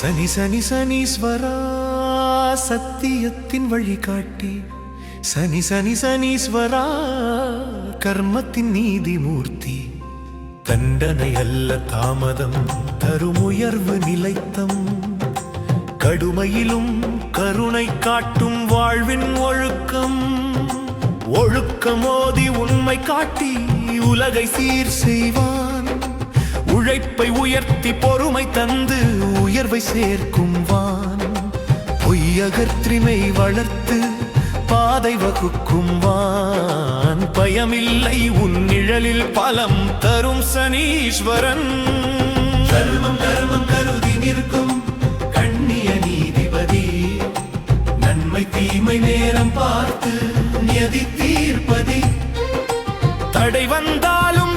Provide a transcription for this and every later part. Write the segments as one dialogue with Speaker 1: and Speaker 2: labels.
Speaker 1: சனி சனி சனீஸ்வரா சத்தியத்தின் வழிகாட்டி. சனி சனி சனீஸ்வரா கர்மத்தின் நீதிமூர்த்தி. தண்டனை அல்ல தாமதம் தருமுயர்வு நிலைத்தம். கடுமையிலும் கருணை காட்டும் வாழ்வின் ஒழுக்கம். ஒழுக்கமோதி உண்மை காட்டி உலகை சீர் செய்வான் உழைப்பை உயர்த்தி பொறுமை தந்து உயர்வை சேர்க்கும் வான். பொய்யகற்றிமை வளர்த்து பாதை வகுக்கும் வான். பயமில்லை உன் நிழலில் பலம் தரும் சனீஸ்வரன். தர்மம் தர்மம் கருதி நிற்கும் கண்ணிய நீதிபதி. நன்மை தீமை நேரம் பார்த்து நியதி தீர்ப்பதி. தடை வந்தாலும்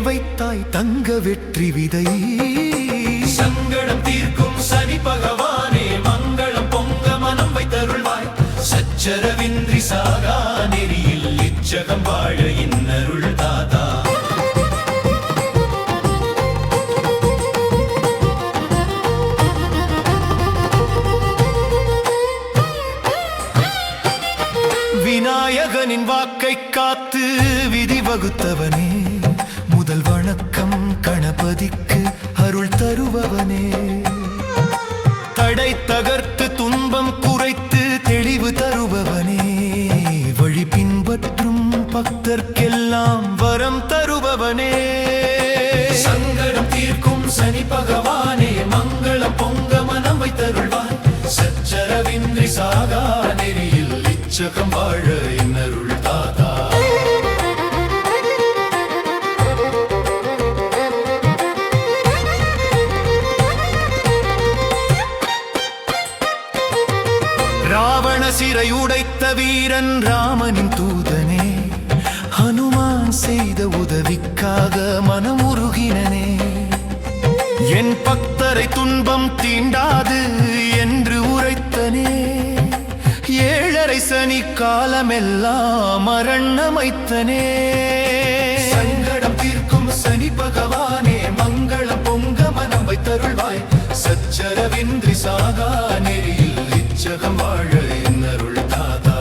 Speaker 1: வைத்தாய் தங்க வெற்றி விதை. சங்கடம் தீர்க்கும் சனி பகவானே மங்களம் பொங்க மனம் வைத்தருள்வாய். சச்சரவின்றி சாகா நெறியில் இச்சகம் வாழ இன்னருள் தாதா. விநாயகனின் வாக்கை காத்து விதி வகுத்தவனே. வணக்கம் கணபதிக்கு அருள் தருபவனே. தடை தகர்த்து துன்பம் குறைத்து தெளிவு தருபவனே. வழி பின்பற்றும் பக்தர்க்கெல்லாம் வரம் தருபவனே. சங்கடம் தீர்க்கும் சனி பகவானே மங்களம் பொங்க மனம் வைத்தருள்வாய் சச்சரவின்றி சாகா நெறியில் இச்சகம் வாழ இன்னருள் சிறை உடைத்த வீரன் ராமனின் தூதனே. ஹனுமான் செய்த உதவிக்காக மனமுருகினனே என் பக்தரை துன்பம் தீண்டாது என்று உரைத்தனே. ஏழரை சனி காலமெல்லாம் மரணமைத்தனே சங்கடம் தீர்க்கும் சனி பகவானே மங்களம் பொங்க மனம் வைத்தருள்வாய். சச்சரவின்றி சாகா நெறியில் இச்சகம் வாழ என்னருள் தாதா.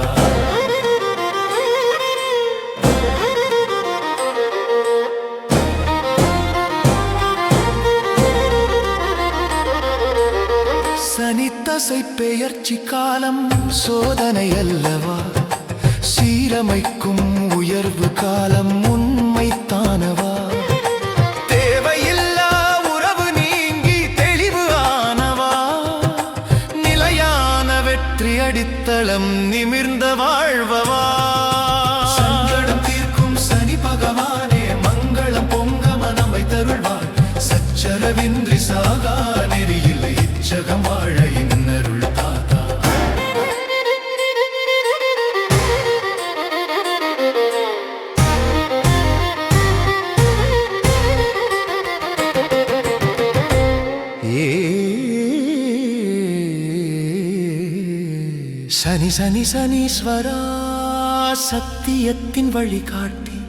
Speaker 1: சனித்தசை பெயர்ச்சி காலம் சோதனை அல்லவா சீரமைக்கும் உயர்வு காலம் அடித்தளம் நிமிர்ந்த வாழ்வவா? சங்கடம் தீர்க்கும் சனி பகவானே மங்களம் பொங்க மனம் வைத்தருள்வார். சச்சரவின்றி சாகார். சனி சனி சனீஸ்வரா சத்தியத்தின் வழிகாட்டி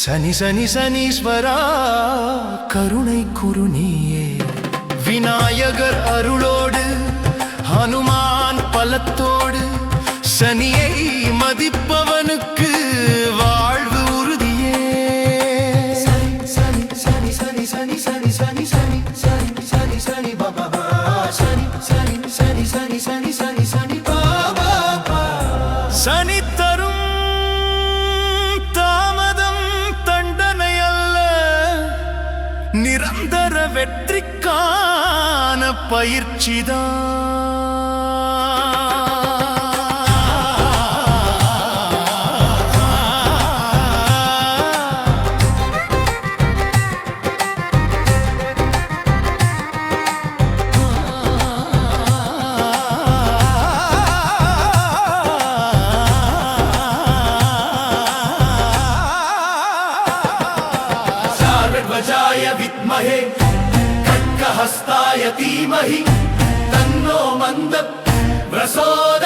Speaker 1: சனி சனி சனீஸ்வரா கருணை குருணியே விநாயகர் அருளோடு ஹனுமான் பலத்தோடு சனியை மதிப்பவனுக்கு சனி தரும் தாமதம் தண்டனை அல்ல நிரந்தர வெற்றிக்கான பயிற்சிதான். विद्महे खड्गहस्ताय धीमहि तन्नो मन्द प्रसोदय